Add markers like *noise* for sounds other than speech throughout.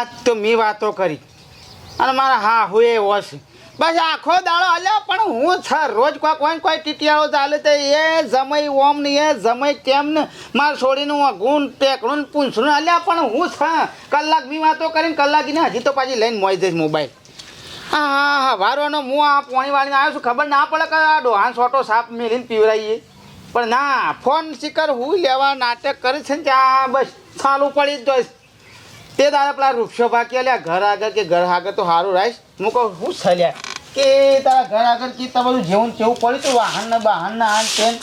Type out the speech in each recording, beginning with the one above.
આ તો મેં વાતો કરી. અને મારા હા હું એ હોશ બસ આખો દાડો અલ્યા, પણ હું છે, રોજ કોઈ કોઈ કોઈ ટીટિયાળો ચાલે તો એ જમઈ ઓમ ને, એ જમઈ તેમ ને? મારે છોડીને હું ગુણ ટેકડું પૂછું અલ્યા, પણ હું છે, કલાક બી વાતો કરીને કલાક ને હજી તો પાછી લઈને મોઈ જઈશ મોબાઈલ. હા હા હા વારોનો હું આ પોણી વાળીને આવ્યો છું, ખબર ના પડે કે આ ડોહાન સોટો સાપ મેલીને પીવરાઈએ. પણ ના, ફોન શિકર હું લેવા નાટક કરે છે ને, ત્યાં બસ ચાલુ પડી જ જોઈશ. તે તારા પેલા વૃક્ષો બાકી અલ્યા ઘર આગળ કે ઘર આગળ તો સારું રાઈશ હું કહું હું છલ્યા. કે તારા ઘર આગળ કે તમારું જેવું જેવું પડ્યું તો વાહન ને બહાન ને આન તેન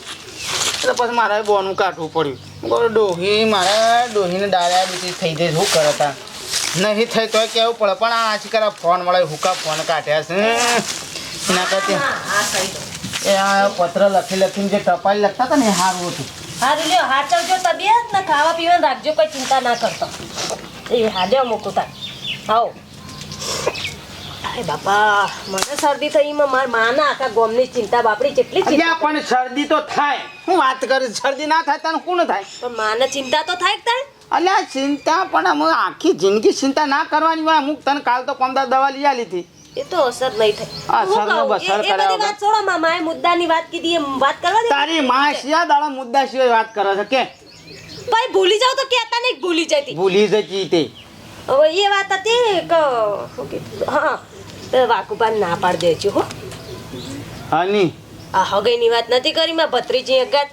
એટલે પછી મારે બોનું કાઢવું પડ્યું. હું કહું ડોહી મારે ડોહીને ડાયાબિટીસ થઈ જાય શું કરે તા નહીં થઈ તો કેવું પડે પણ આ આશી ફોન મળે હુકા ફોન કાઢ્યા છે? એના કરતી એ આ પત્ર લખી લખીને જે ટપાલ લખતા હતા ને એ સારું હતું. સારું લ્યો હાચવજો તબિયત ને ખાવા પીવાનું રાખજો કોઈ ચિંતા ના કરતો. એ હાલ્યો મૂકું તાર. આવો. અરે બાપા મને શરદી થઈ એમાં મારા માના આખા ગોમની ચિંતા બાપડી કેટલી ચિંતા અલ્યા પણ શરદી તો થાય. હું વાત કરી શરદી ના થાય તને કોણ થાય? પણ માને ચિંતા તો થાય જ અલ્યા ચિંતા પણ અમે આખી જિંદગી ચિંતા ના કરવાની હોય. અમુક તને કાલ તો પંદર દવા લઈ આલી હતી. એ તો અસર નહીં થાય. અસર નો બસર કર્યા વાત છોડો મામાએ મુદ્દાની વાત કીધી એ વાત કરવા દે તારી માં દાડા મુદ્દા સિવાય વાત કરે છે કે? ભાઈ ભૂલી જાવ તો કહેતા નહીં ભૂલી જતી. ભૂલી જતી તે. હવે એ વાત હતી કે શું કીધું? હા તો વાકુબાન ના પાડી દેજો હો. હાની આ હગઈની વાત નથી કરી મેં ભત્રીજી અગાત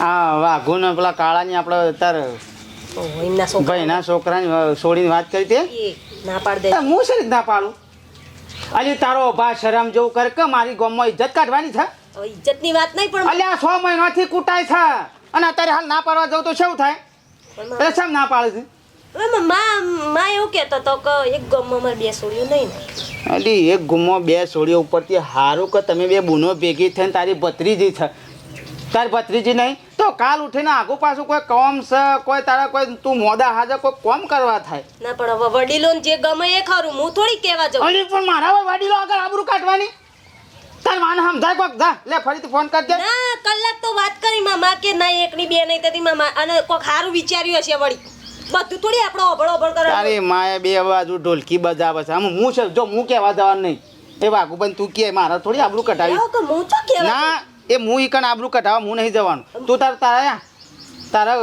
આ વાઘુ ને પેલા કાળાની આપણે તાર એમના છોકરા. ભાઈના છોકરાની અ, વાત કરી તે? ના પાડી દે હું છે ના પાડું? અલી તારો ભા શરમ જેવું કરે કે મારી ગામમાં ઇજ્જત કાઢવાની છે? ઇજ્જતની વાત નહીં પણ અલ્યા છ મહિનાથી કૂટાય છે. અને અત્યારે હાલ ના પાડવા જાવ તો શું થાય? એટલે શેમ ના પાડે છે? માં- એવું કહેતો હતો કે એક ગામમાં બે છોડીઓ નહીં અલી એક ગુમો બે સોળીઓ ઉપરથી હારું કે તમે બે બૂનો ભેગી થઈને તારી ભત્રીજી છે. તારી ભત્રીજી નહીં? તો કાલ ઉઠીને આગુ પાછું કોઈ કોમ છે કોઈ તારા કોઈ તું મોદા હાજર કોઈ કોમ કરવા થાય? ના પણ હવે વડીલોને જે ગમે એ ખરું. હું થોડી કહેવા જાઉં. પણ મારા વડીલો આગળ આબરું કાઢવાની? તાર માને સમજાય કોક જા. લે ફરીથી ફોન કરજે. ના કલાક તો વાત કરી મામા કે ના એકની બે નહીં તેથી મામા. અને કોક સારું વિચાર્યું હશે વળી. બધું થોડી આપણો અભળ અભળ કરે તારી માએ બે બાજુ ઢોલકી બજાવે છે. આમ હું છે જો હું કહેવા જવાનું નહીં. એ વાઘુબન તું કે મારા થોડી આબરૂ કઢાવી. એવો કે હું તો કહેવા ના એ હું ઈકણ આબરૂ કઢાવવા હું નહીં જવાનું. તું તાર તારા તારા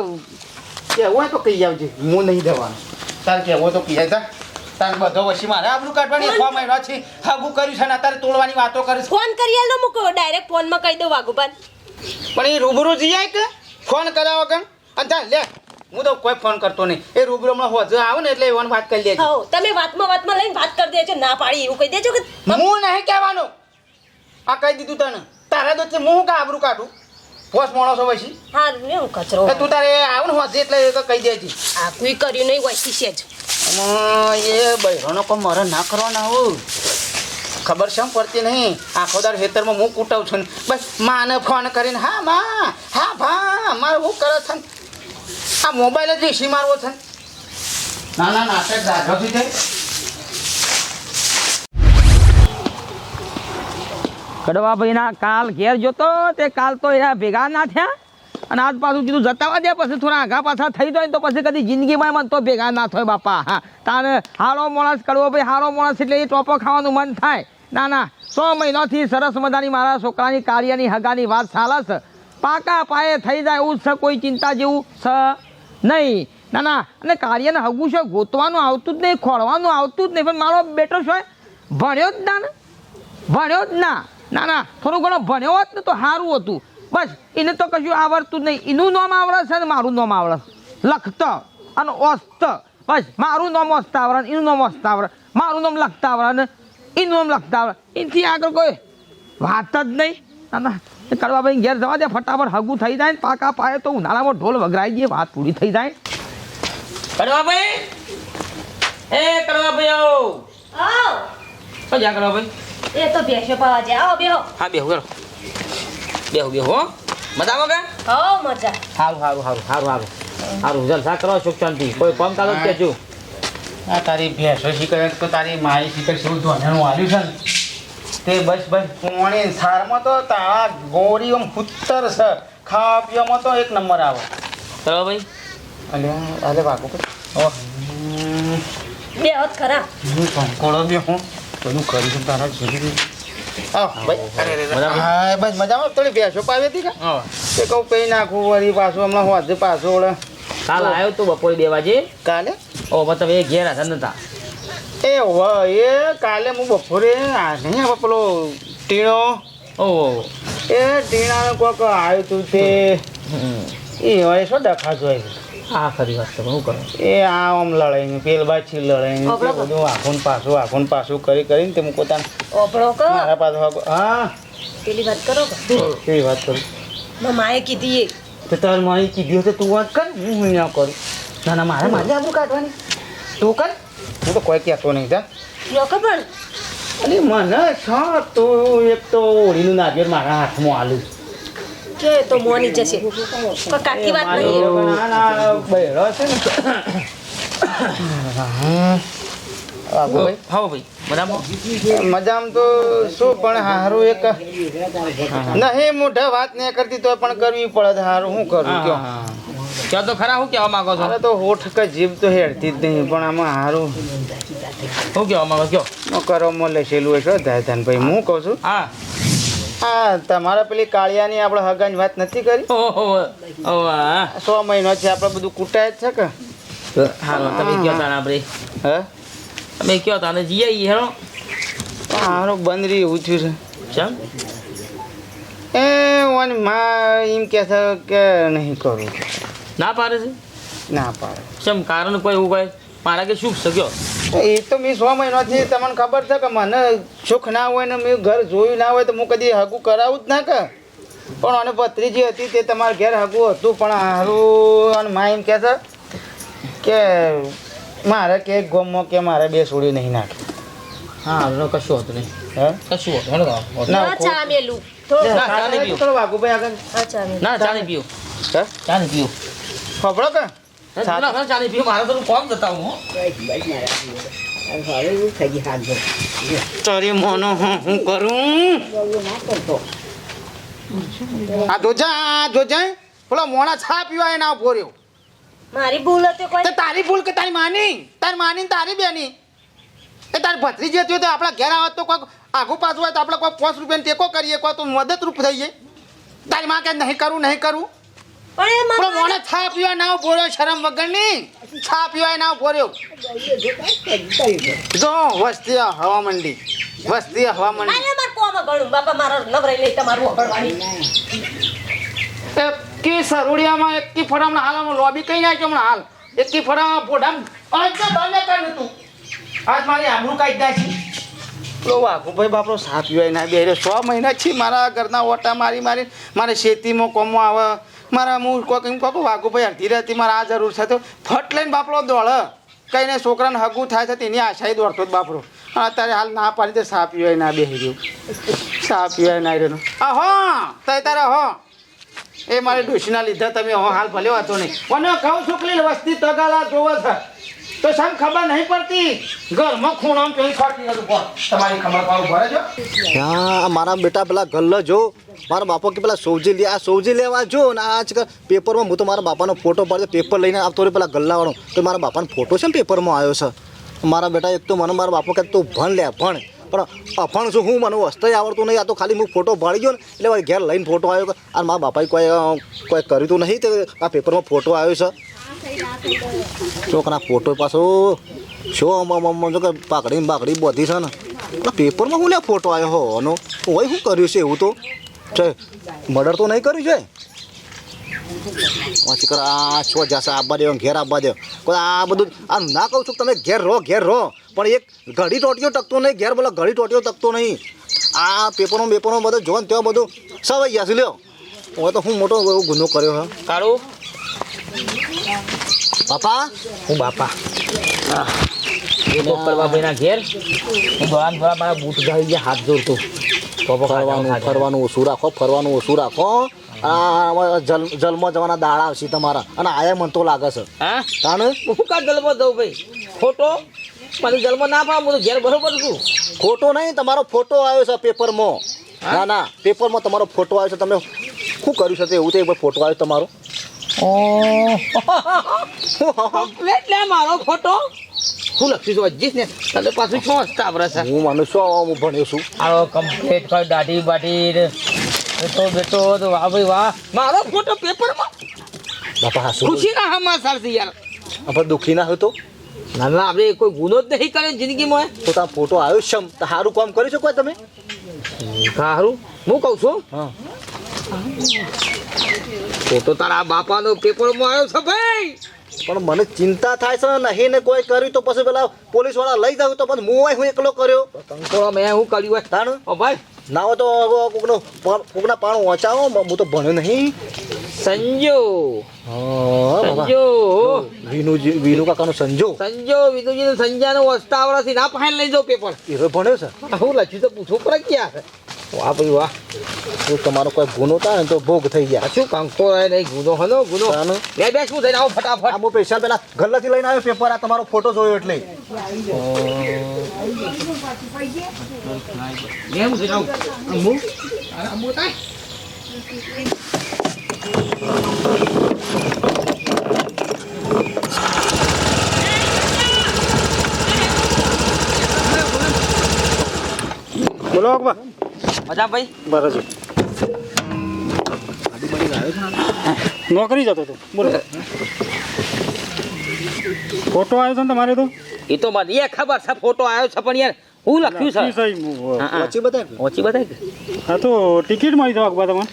કેવું હોય તો કહી આવજે. હું નહીં જવાનું. તારે કેવું હોય તો કહી જા. તારે બધો વસી મારે. આબરૂ કાઢવાની છ મહિના છે. હાગુ કર્યું છે ને અત્યારે તોડવાની વાતો કરીશ ફોન કરી આલો મૂકો. ડાયરેક્ટ ફોનમાં કહી દો વાઘુબાન પણ એ રૂબરૂ જઈ જાય કે? ફોન કરાવો કે અને ચાલ લે. હું તો કોઈ ફોન કરતો નહીં. એ રૂબરૂ હમણાં હોજો આવે ને એટલે એવાની વાત કરી લેજે હો તમે વાતમાં વાતમાં લઈને વાત કરી દેજો. ના પાડી એવું કહી દેજો કે હું નહીં કહેવાનું. આ કહી દીધું તને. તારા દોસ્ત હું કા આબરૂ કાઢું? બોસ માણસો પછી હા હું કચરો. તું તારે આવ ને હોજે એટલે કહી દેજે. આ કોઈ કર્યું નહીં હોય છે જ. એ બૈરોનો કોઈ મરે ના કરવાના હું. ખબર છે પડતી નહીં? આખો દાર ખેતરમાં હું કૂટાવું છું ને. બસ માને ફોન કરીને હા મા હા ભા મારે હું કરે છે? આ મોબાઈલ જ રીસી મારવો છે ને. ના ના નાટક રાઘવથી થઈ કડવા ભાઈના કાલ ઘેર જોતો તે કાલ તો એના ભેગા ના થયા? અને આજ પાછું કીધું જતાવા દે, પછી થોડા આગા પાછા થઈ જાય તો પછી કદી જિંદગીમાં મને તો ભેગા ના થાય બાપા. હા તારે હારો માણસ કરવો ભાઈ હારો માણસ એટલે એ ટોપો ખાવાનું મન થાય. ના ના, સો મહિનાથી સરસ મજાની મારા છોકરાની કાર્યની હગાની વાત ચાલે છે. પાકા પાયે થઈ જાય એવું છે, કોઈ ચિંતા જેવું છે નહીં. ના ના, અને કાર્યને હગું છે, ગોતવાનું આવતું જ નહીં, ખોળવાનું આવતું જ નહીં, પણ મારો બેટો છે, ભણ્યો જ ના ને. ભણ્યો જ ના. ના ના, થોડું ઘણો ભણ્યો હોત ને તો સારું હતું. બસ એને તો કશું આવડતું નહીં. એનું નામ આવડે છે ને મારું નામ આવડે લખત અને ઓસ્ત. બસ મારું નામ ઓસ્તા આવડે એનું નામ ઓસ્તા આવડે. મારું નામ લખતા આવડે ને એનું નામ લખતા આવડે. એનાથી આગળ કોઈ વાત જ નહીં. ના કરવા ભાઈ ઘેર જવા દે ફટાફટ હગું થઈ જાય ને પાકા પાયે તો ઉનાળામાં ઢોલ વગરાઈ દે વાત પૂરી થઈ જાય. કડવાભાઈ એ કડવાભાઈ આવો. આવ. શું જા કડવાભાઈ એ તો બેસો પાવા જાય. આવો બેહો. હા બેહો કરો બેહુ બેહુ હો. મજામાં કે? હો મજા. સારું સારું સારું સારું સારું સારું જલસા કરો સુખ શાંતિ. કોઈ કામ કાલો જ કહેજો આ તારી ભેંસો શીખર તો તારી માઈ શીખર શું ધોનાનું આવ્યું છે તે બસ બસ પોણી સારમાં તો તારા ગોરી આમ પુત્તર છે. ખાવા પીવામાં તો એક નંબર આવે. ચલો ભાઈ. અલે અલે વાગો ઓ. બે હાથ ખરા. હું કંકોડો બી હું. બધું કરી છું તારા સુધી હા. બસ મજામાં. થોડી ભેંસો પાવી હતી કા? કહું પી નાખું વળી પાછું હમણાં હોજે પાછું ઓળે કાલ આવ્યો તું બપોરે બે વાગે? કાલે? ઓ મતલબ એ ઘેર હતા નતા. એ હોય એ કાલે હું બપોરે આ નહીં આવે પેલો ટીણો. ઓ એ ટીણાનો કોક આવ્યું તું તે. એ હોય શું ડખા જોઈ? હા ખરી વાત તમે શું કરો? એ આ આમ લડાઈને પેલ બાછી લડાઈને તે બધું આખું પાછું આખું પાછું કરી કરીને તે હું પોતાને ઓપડો કરો. મારા પાછું હા. પેલી વાત કરો કેવી વાત કરું. માએ કીધી એ. તો તાર માએ કીધી હશે તું વાત કર હું ના કરું. ના ના મારે મારે આબરું કાઢવાની. તું કર. હું તો કોઈ કહેતો નહીં જા. લોકો પણ. અરે મને છ તો એક તો ઓળીનું નારિયેળ મારા હાથમાં આલું. કે તો મોની જશે. પણ કાકી વાત નહીં ના ના છે ને. આગો ભાઈ. હા ભાઈ. મજામાં? તો શું પણ હારું એક નહીં મોઢા વાત નહીં કરતી તો પણ કરવી પડે હારું શું કરું કયો? ક્યાં તો ખરા હું કહેવા માંગો છો? અરે તો હોઠ કે જીભ તો હેડતી જ નહીં પણ આમાં હારું. હું કહેવા માંગો કયો? નો કરવામાં લેસેલું હોય શું ભાઈ હું કહું છું. હા. હા તમારા પેલી કાળિયાની આપણે હગાની વાત નથી કરી? સો મહિનો છે આપણે બધું કૂટાય જ છે કે? હાલો તમે કયો તાને આપણે? હે? તમે કયો તાને જઈ આવીએ હેરો હારું બંધ રહી એવું થયું ચમ? છે એ ઓનમાં એમ કહે છે કે નહીં કરું ના પાડે છે? ના પાડે. ચમ કારણ કોઈ એવું કોઈ મારા કે શું શક્યો એ તો મેં સો મહિનાથી તમને ખબર છે કે મને સુખ ના હોય ને મેં ઘર જોયું ના હોય તો હું કદી હગું કરાવું જ ના કે. પણ અને ભત્રીજી હતી તે તમારા ઘેર હગું હતું પણ હારું અને મા એમ કહે છે કે મારે કે ગોમમાં કે મારે બે સોડી નહીં નાખે. હા હાલો કશું હતું નહીં. હે? કશું હતું હેડો ના, ચા મેલું થોડું ના, ચા નહીં પીવું. આગળ. હા ચા મેલું ના ચા નહીં પીવું. હે? ચા નહીં પીવું. ખબર કે? ના ના, ચા નહીં પીવું તો કોમ જતા હું તારી મોનો હું હું કરું? આ જોજા જોજા. પેલો મોણા છા પીવા એના ભોર્યો. મારી ભૂલ હતી કોઈ? તારી ભૂલ કે તારી માની? તારી માની તારી બેની. એ તારી ભત્રીજી હતી હોય તો આપણા ઘેર આવત તો કોઈક આઘું પાછું હોય તો આપણે કોઈ પાંચ રૂપિયાની ટેકો કરીએ કોઈ તો મદદરૂપ થઈએ. તારી માં કે નહીં કરું નહીં કરું? પણ મને છા પીવા ના ભોર્યો શરમ વગરની? છા પીવાય ના ભોર્યો જો વસ્તી હવા મંડી. વસ્તી હવા મંડી. અરે માર કોમાં ગણું બાપા મારો નવરાઈ લઈ તમારું એ કી સરુડિયામાં એક કી ફરામ હાલ લોબી કઈ નાખ્યો હમણાં હાલ? એક કી ફરામ ફોડામ અંત તો તમે કર્યું તું. આજ મારી આબરૂ કાઢી નાખી. પેલો વાઘુભાઈ બાપરો સાપ પીવાય ના બે સો મહિના છે મારા ઘરના ઓટા મારી મારી મારે ખેતીમાં કોમો આવે મારા હું કોઈક એમ કહું વાઘુભાઈ અડધી રહેતી મારા આ જરૂર છે તો ફટ લઈને બાપરો દોડ કહીને છોકરાને હગું થાય છે તેની આશાએ દોડતો જ બાપરો અત્યારે હાલ ના પાડી દે સાપ પીવાય ના બેસી રહ્યું. સાપ પીવાય ના રહ્યો. આ હો, તય તારે હો. એ મારે ડોસીના લીધા તમે હો, હાલ ભલે વાંધો નહીં. મને કહું છું વસ્તી તગાલા જોવો છે. તો સમ ખબર નહીં પડતી. ઘરમાં ખૂણામ પેલી ખોટી હતું તમારી ખબર પાડું ભરે જો હા, મારા બેટા પેલા ગલ્લો જો. મારા બાપા કે પેલા સૌજી લે, આ સોજી લેવા જો. ને આજકાલ પેપરમાં હું તો મારા બાપાનો ફોટો પાડ્યો પેપર લઈને આવતો પેલા ગલ્લાવાળો તો મારા બાપાનો ફોટો છે ને પેપરમાં આવ્યો છે? મારા બેટા એક તો મને મારા બાપા કહે, તું ભણ લે, ભણ. પણ અફણ છું હું મને વસ્તુ આવડતું નહીં. આ તો ખાલી હું ફોટો ભાળી ગયો ને, એટલે મારે ઘેર લઈને ફોટો આવ્યો અને મારા બાપાએ કોઈ કોઈ કર્યું તો નહીં તે આ પેપરમાં ફોટો આવ્યો છે? છોકરા ફોટો પાછો. શું આમ જો કે પાકડી બાકડી બધી છે ને. પેપરમાં હું લે ફોટો આવ્યો હો? આનો હોય શું કર્યું છે એવું તો? છે મર્ડર તો નહીં કર્યું છે? પછી કરો, આ છો જશે આબા દેવો ઘેર આબા દે આ બધું આ ના કહું છું તમે ઘેર રહો ઘેર રહો. પણ એક ઘડી ટોટીઓ ટકતો નહીં, ઘેર બોલો ઘડી ટોટીઓ ટકતો નહીં. આ પેપરો બધું જો ને ત્યાં બધું. સવાઈ ગયા છે, લ્યો. હવે તો હું મોટો ગુનો કર્યો, હા. કાળું? પાપા હું બાપા. એ ભાઈના ઘેર. હું દોડાન દોડા મારા બૂટ ગાળી ગયા હાથ જોડતો. ફરવાનું ફરવાનું ઓછું રાખો ફરવાનું ઓછું રાખો આ જલ જલમાં જવાના દાડા આવશે તમારા. અને આયા મન તો લાગે છે. હા? હું કા જલમાં દઉં ભાઈ? ખોટો મને જલમાં ના પાડે હું તો ઘેર બરોબર છું. ખોટો નહીં તમારો ફોટો આવ્યો છે પેપરમાં. ના ના પેપરમાં તમારો ફોટો આવ્યો છે. તમે શું કર્યું છે એવું તો એક ફોટો આવ્યો તમારો. કમ્પ્લેટ લે મારો ફોટો. હું લખ્યું છું હજી ને. તને પાછું શું હસતા આવડે છે? હું માનું છું હું ભણ્યો છું. આવો કમ્પ્લીટ કર દાઢી બાઢી ને બેટો બેટો તો વાહ ભાઈ વાહ. મારો ફોટો પેપરમાં? બાપા હાસુ ખુશી ના હમાસાર છે યાર. આપણે દુઃખી ના હોય ના ના આપણે કોઈ ગુનો જ નહીં કર્યો જિંદગીમાં તો તાર ફોટો આવ્યો છે સારું કામ કરી શકો તમે? સારું હું કહું છું હા. ફોટો તારા બાપાનો પેપરમાં આવ્યો છે ભાઈ. પણ મને ચિંતા થાય છે નહીં ને કોઈ કર્યું તો પછી પેલા પોલીસવાળા લઈ જાવ તો પણ હું હું એકલો કર્યો. કંકોળો મેં હું કર્યું હોય? તાણ? ઓ ભાઈ. ના તો કોકનો કોકના પાણ વાંચાવો હું તો ભણ્યો નહીં. સંજો. સંજો વિનુજી વિનુ કાકાનો સંજો. સંજો વિનુજી સંજાનો વસ્તા આવડાથી ના પહેલ લઈ જાવ પેપર. એ ભણ્યો છે. હું લખ્યું તો પૂછવું પડે ક્યાં? છે વાહ ભાઈ વાહ શું તમારો કોઈ ગુનો થાય ને તો ભોગ થઈ ગયા. શું તો એ નહીં ગુનો હનો ગુનો. બે બે શું થઈને આવો આ ફટાફટ હું પૈસા પેલા ગલ્લાથી લઈને આવ્યો પેપર આ તમારો ફોટો જોયો એટલે. બોલો અકબર. મજા ભાઈ? બરાબર નોકરી જતો હતો બોલો. ફોટો આવ્યો છે ને તમારે તો? એ તો મને એ ખબર છે ફોટો આવ્યો છે પણ યાર હું લખ્યું છે? હા, ઓછી બતાય ઓછી બતાય હા તો ટિકિટ મળી જાવ અખબાર તમને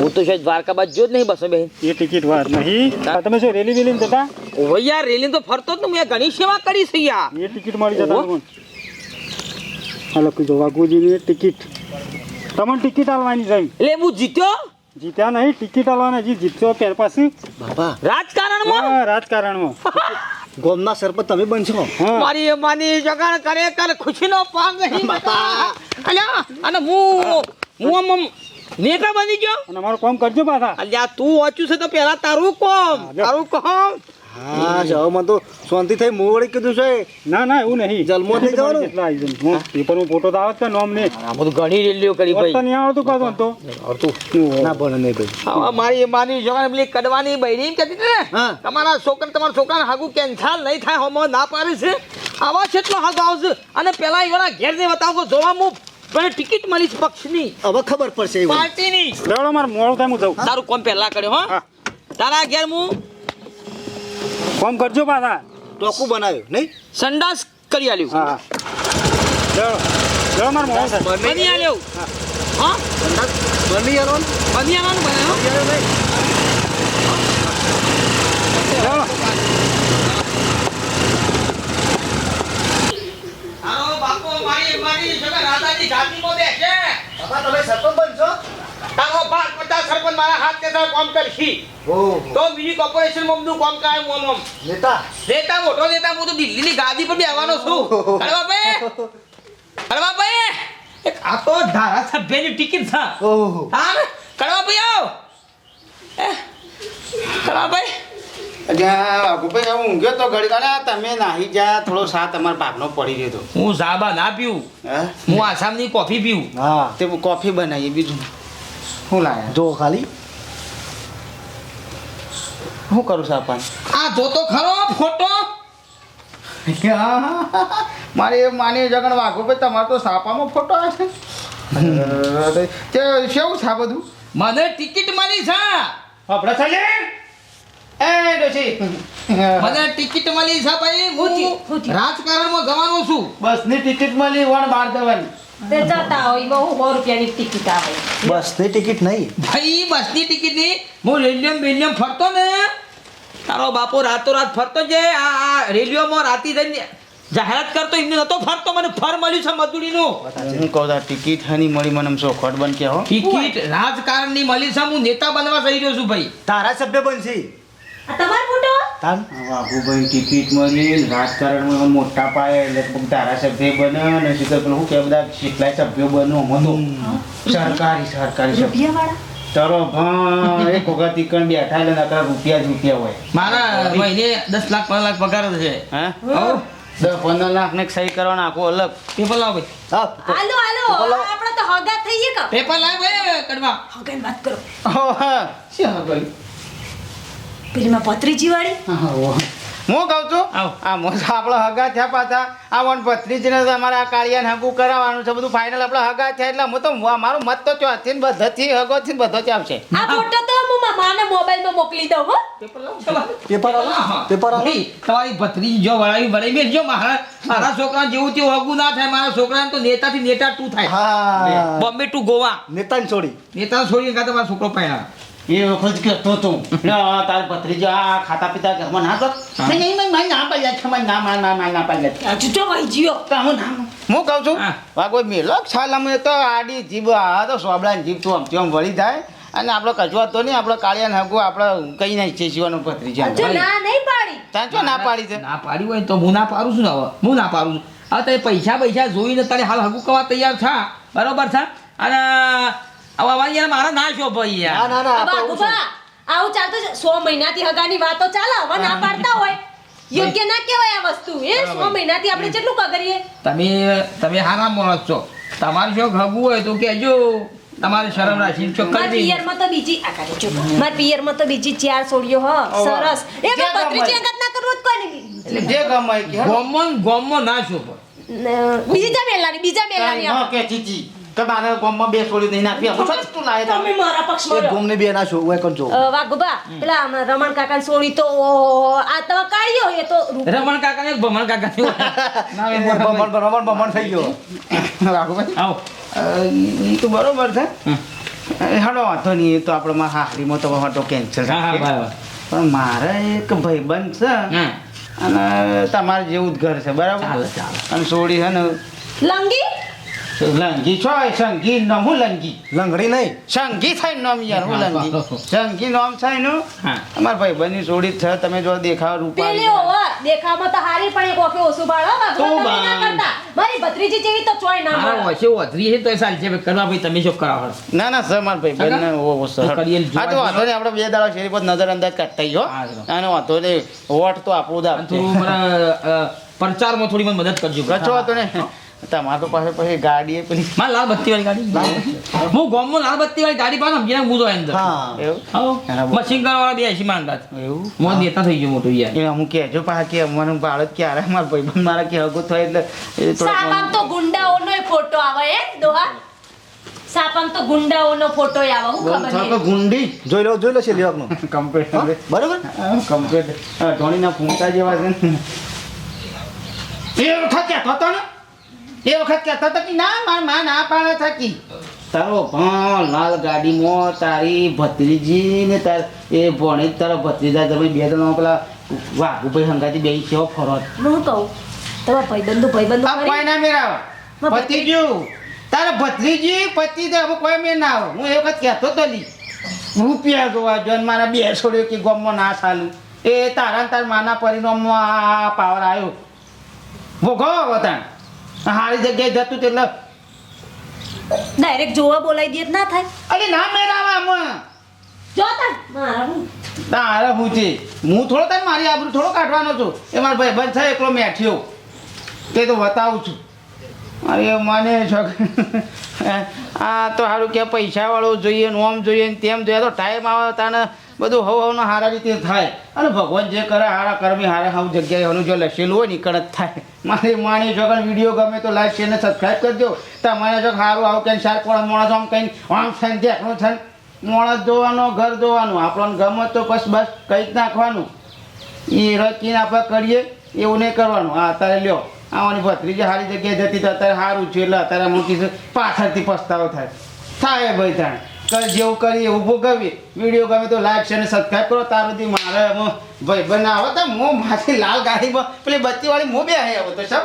હું તો સાહેબ દ્વારકા બાદ જો જ નહીં બસો બેન એ ટિકિટ વાત નહીં. તમે શું રેલી વેલી જતા? ઓ યાર રેલી તો ફરતો જ ને મેં ઘણી સેવા કરી છે યાર. એ ટિકિટ મળી જતા હા લખ્યું હાલો કીધું વાઘુજીની ટિકિટ. તમને ટિકિટ આલવાની જઈ. એટલે હું જીત્યો? જીત્યા નહીં ટિકિટ આલવાના જી જીત્યો ત્યાર પાસે બાપા. રાજકારણમાં? રાજકારણમાં. ગોમના સરપંચ તમે બનશો. મારી માની જગાણ કરે કર ખુશીનો પામ નહીં અલ્યા અને હું હું આમ આમ નેતા બની ગયો? અને મારું કામ કરજો પાછા. અલ્યા તું ઓછું છે તો પહેલા તારું કોમ તારું કોમ. હા જાઓ મને તો શાંતિ થઈ. મોં વળી કીધું છે ના ના એવું નહીં. જલમો જ જવાનું? કેટલા આવી જાય. હું પેપરમાં ફોટો તો આવે કે નોમ ને આ બધું ઘણી રેલીઓ કરી ભાઈ. નહીં આવડતું પાછું તો. આવડતું ના ભણે નહીં ભાઈ. હવે મારી માની જગાણ પેલી કડવાની બૈરી એમ કહેતી ને. તમારા છોકરા તમારા છોકરાને હાગું કેન્સલ નહીં થાય હોમો ના પાડે છે. આવા કેટલો હાગ આવશે. અને પેલા એવાના ઘેર ને બતાવશો જોવા હું મને ટિકિટ મળી પક્ષની. હવે ખબર પડશે પાર્ટીની. લેવડો મારે મોડું થાય હું જાઉં. તારું કોમ પહેલા કર્યો હો. હા. તારા ઘેર હું કામ કરજો પાછા. ટોકું બનાવ્યું નહીં? સંડાસ કરી આલ્યું. હા. ચલો ચલો માર મોહન સર બની આલ્યો. હા. બની આલો બની આલવાનું બનાવ્યો ચલો. આવો બાપો મારી મારી સગા રાધાની ઘાટીમાં બેસે. બાપા તમે સરપંચ બનશો? તારો ભાગ પચાસ સરપંચ મારા હાથ કે કામ કરશી ઓહો તો બીજી કોર્પોરેશનમાં બધું કામ કાય મોમ મોમ નેતા. નેતા મોટો નેતા હું તો દિલ્હીની ગાદી પર આવવાનો છું. હળવા ભાઈ હળવા ભાઈ એક આ તો ધારાસભ્યની ટિકિટ છે. ઓહો હા કડવા ભાઈ આવ. કડવા ભાઈ વાઘુભાઈ હું ઊંઘ્યો તો ઘડી તમે નાહી જા. થોડો સા તમારા બાપનો પડી રહ્યો હું સાબા ના પીવું. હા? હું આસામની કોફી પીવું. હા. તે કોફી બનાવી બીજું. શું લાયા? જો ખાલી. શું કરું સાપાન આ જોતો ખરો ફોટો? *laughs* મારે એ માની જગણ કે તમારો તો સાપામાં ફોટો આવે છે. તે કેવું છે આ બધું? મને ટિકિટ મળી છે આપણે ચાલે એ ડોશી. મને ટિકિટ મળી છે ભાઈ હું રાજકારણમાં જવાનો છું. બસની ટિકિટ મળી વણ બાર જવાની. તે જતા હોય એમાં સો રૂપિયાની ટિકિટ આવે. બસની ટિકિટ નહીં. ભાઈ બસની ટિકિટની હું રેલિયમ બેલિયમ ફરતો ને તારો બાપો રાતો રાત ફરતો છે આ આ રેલિયોમાં રાતી જઈને જાહેરાત કરતો એમને નતો ફરતો મને ફર મળ્યું છે મજૂરીનું. હું કહું ટિકિટ હની મળી મને ચોખવટ બન કે હો? ટિકિટ રાજકારણની મળી છે હું નેતા બનવા જઈ રહ્યો છું ભાઈ. ધારાસભ્ય બનશી. આ તમારો ફોટો? તાન? વાઘુભાઈ ટિકિટ મળી રાજકારણમાં મોટા પાયે લગભગ ધારાસભ્ય બને અને શીખર પેલું શું કે બધા કેટલાય સભ્યો બનો મતો સરકારી સરકારી સભ્ય. રૂપિયાવાળા? ચલો ભા એક વખત ઈકણ બેઠા એટલે નકરા રૂપિયા જ રૂપિયા હોય. મારા મહિને દસ લાખ પંદર લાખ પગાર છે હા? દસ પંદર લાખ ને સહી કરવાનો આખો અલગ. પેપર લાવ ભાઈ. હાલો હાલો. આપણે તો હગા થઈએ કે? પેપર લાવ ભાઈ કડવા. હગાની વાત કરો. ઓહ, હા. શું પેલીમાં ભત્રીજી વાળી? હા, હું કહું છું? આ મોસા આપણે હગા થયા પાછા. આ વન ભત્રીજીને તો અમારે આ કાળિયાને હગું કરાવવાનું છે. બધું ફાઇનલ આપણે હગા થયા એટલે હું તો મારું મત તો ચોથી ને બધાથી હગો થી બધો જ આવશે. આ ફોટો તો હું મારા મોબાઈલમાં મોકલી દઉં હો. પેપર પેપર તમારી ભત્રીજી જો વળાવી વળાવી બેસજો મારા મારા છોકરા જેવું તેવું હગું ના થાય મારા છોકરાને તો નેતાથી નેતા ટુ થાય. હા. બોમ્બે ટુ ગોવા. નેતાને છોડી. નેતા છોડી કાં તમારો છોકરો પહેણા એ વખત કહેતો તો તાર ભત્રીજો આ ખાતા પીતા ઘરમાં ના કર. નહીં નહીં નહીં, મારી ના પાડ્યા છે મારી ના મારી ના મારી ના પાડ્યા છે હજુ તો વહી હું ના હું કહું છું. આ કોઈ મેલો છાલ અમે તો આડી જીભ આ તો સોબડાની જીભ તો આમ વળી જાય. અને આપણો કચવા તો નહીં આપણો કાળિયા હગું આપણે કઈ નહીં છે શિવાનો ભત્રીજો. ના નહીં પાડી. ત્યાં ચો ના પાડી છે? ના પાડી હોય તો હું ના પાડું છું ને હવે? હું ના પાડું છું? હવે તે પૈસા પૈસા જોઈને તારે હાલ હગુ કવા તૈયાર થા. બરોબર છે અને હવે હવે યાર મારા ના શો ભાઈ ના ના ના હવે આપણે એવું છે. આગુબા, આવું ચાલતું છે સો મહિનાથી હગાની વાતો ચાલે હવે ના પાડતા હોય. યોગ્ય ના કહેવાય આ વસ્તુ એ સો મહિનાથી આપણે કેટલું કગરીએ? તમે તમે હારા માણસ છો. તમારે જો હગું હોય તો કહેજો. તમારે શરમ રાખીને છો મારા કરી પિયરમાં તો બીજી આ કાઢી ચૂપ. મારા પિયરમાં તો બીજી ચાર સોડીઓ હ. સરસ. એ અંગત ના કરવું જ કોઈ નહીં એટલે જે ગમે કે હેડો. ગોમમાં ના શો બીજા મેલાની બીજા મેલાની કાંઈ કે ચીચી. કે મારા ગામમાં બે છોડી નહીં નાખી હું શું તું લાવે તમે તમે મારા પક્ષમાં એ રહો. બે ના છો ઓય કોણ છો? વાઘુબા પેલા રમણ કાકાની સોડી તો આ તો કાઢ્યો એ તો રમણ કાકા ને ભમણ કાકા *laughs* ના બમણ બમણ બમણ થઈ ગયો. રાઘુભાઈ આવો. એ તો બરોબર છે. હડો વાંધો નહીં એ તો આપણે માં હારીમાં તો વાંધો કેન્સલ પણ મારે એક ભાઈબંધ છે. હા અને તમારે જેવું જ ઘર છે બરાબર. અને સોડી છે ને લંગી? લંગી છો સંગી નામ હું લંગી લંગડી નહીં સંગી થાય નામ યાર હું લંગી સંગી નામ થાયનું અમાર ભાઈ બની જોડી છે તમે જો દેખાવ પેલી રૂપા ઓવા દેખાવમાં તો હારી પણ એક ઓકે ઓછું બાળો ના કરતા મારી ભત્રીજી જેવી તો ચોય ના મારા. ઓછે વધરી છે તો સારી છે કરવા ભાઈ તમે શું કરાવો ના ના સર મારા ભાઈબંધને ઓ ઓ સર તો વાતો ને હા તો આપણે બે દાડા શેરી પર નજર અંદાજ કાઢતા હો અને વાંધો નહીં. વોટ તો આપણું દા તું થોડું મારા પ્રચારમાં થોડી મને મદદ કરજો. કચો વાંધો નહીં. તમારે તો પાસે પછી ગાડી પેલી મારે લાલ બત્તી વાળી ગાડી હું ગામમાં લાલ બત્તી વાળી ગાડી પાસે સમજીને હું. અંદર હા. એવું મશીન વાળા બે એસી માંગતા એવું? મોં દેતા થઈ ગયું મોટું યાર. એ અમુક કહેજો પાછા કે મને બાળક ક્યારે મારા ભાઈબંધ મારા કે હગો થાય એટલે સાપમ તો ગુંડાઓનો ફોટો આવે એ દોહા. સાપમ તો ગુંડાઓનો ફોટો આવે હું ખબર નહીં. ગુંડી? જોઈ લો જોઈ લો છે લેવાનો કમ્પ્લીટ બરોબર? કમ્પ્લીટ ધોણીના ફૂંકા જેવા છે. ને એ વખત કહેતો હતો ને? એ વખત કહેતો હતો કે ના મારમાં ના પાડે થકી. તારો ભણ લાલ ગાડીમાં તારી ભત્રીજી ને તાર એ ભણી તારા ભત્રીજા તમે બે જણા પેલા વાઘુભાઈ હંગાથી બે કેવો ફરો હું કહું તમારા ભાઈબંધુ ભાઈબંધુ કોઈ ના મેરાવ. પતિ ગયું તારા ભત્રીજી પતિ દે હવે કોઈ મેં ના આવે હું એ વખત કહેતો તો લી રૂપિયા જોવા જો મારા બે છોડ્યો કે ગમમાં ના ચાલું. એ તારા તાર માના પરિણામમાં આ પાવર આવ્યો. ભોગવો વતાણ હારી જગ્યાએ જતું તે એટલે ડાયરેક્ટ જોવા બોલાવી દે ના થાય. અરે ના મેરાવા આમાં. જો તાર મારા હું. તારે હું છે? હું થોડો તાર મારી આબરૂ થોડો કાઢવાનો છું. એ મારો ભાઈ બંધ થાય એકલો મેઠ્યો. તે તો બતાવું છું. અરે મને *laughs* આ તો સારું કે પૈસાવાળો જોઈએ ને ઓમ જોઈએ ને તેમ જોઈએ તો ટાઈમ આવે તાને બધું હવ હવનું સારા રીતે થાય. અને ભગવાન જે કરે હારા કર્મી હારા હવ જગ્યાએ એનું જો લખેલું હોય ને કણ જ થાય. મારી માણી જો વીડિયો ગમે તો લાઈક, શેર ને સબસ્ક્રાઈબ કરજો. તમારે જો સારું આવું કંઈ શાક પણ માણસ આમ કંઈ આમ થાય ને દેખનું થાય માણસ જોવાનો, ઘર જોવાનું. આપણને ગમે તો બસ બસ કંઈ જ નાખવાનું. એ રચીને આપણે કરીએ, એવું નહીં કરવાનું. હા અત્યારે લ્યો આવવાની ભત્રીજી સારી જગ્યાએ જતી તો અત્યારે સારું છે. એટલે અત્યારે મૂકી પાછળથી પસ્તાવો થાય. થાય ભાઈ તાણ કર જેવું કરી એવું ભોગવીએ વીડિયો ગમે તો લાઈક છે અને સબસ્ક્રાઈબ કરો. તાર સુધી મારે ભાઈ બને આવો તો હું મારી લાલ ગાડીમાં પેલી બત્તીવાળી મોં બે આવે તો સબ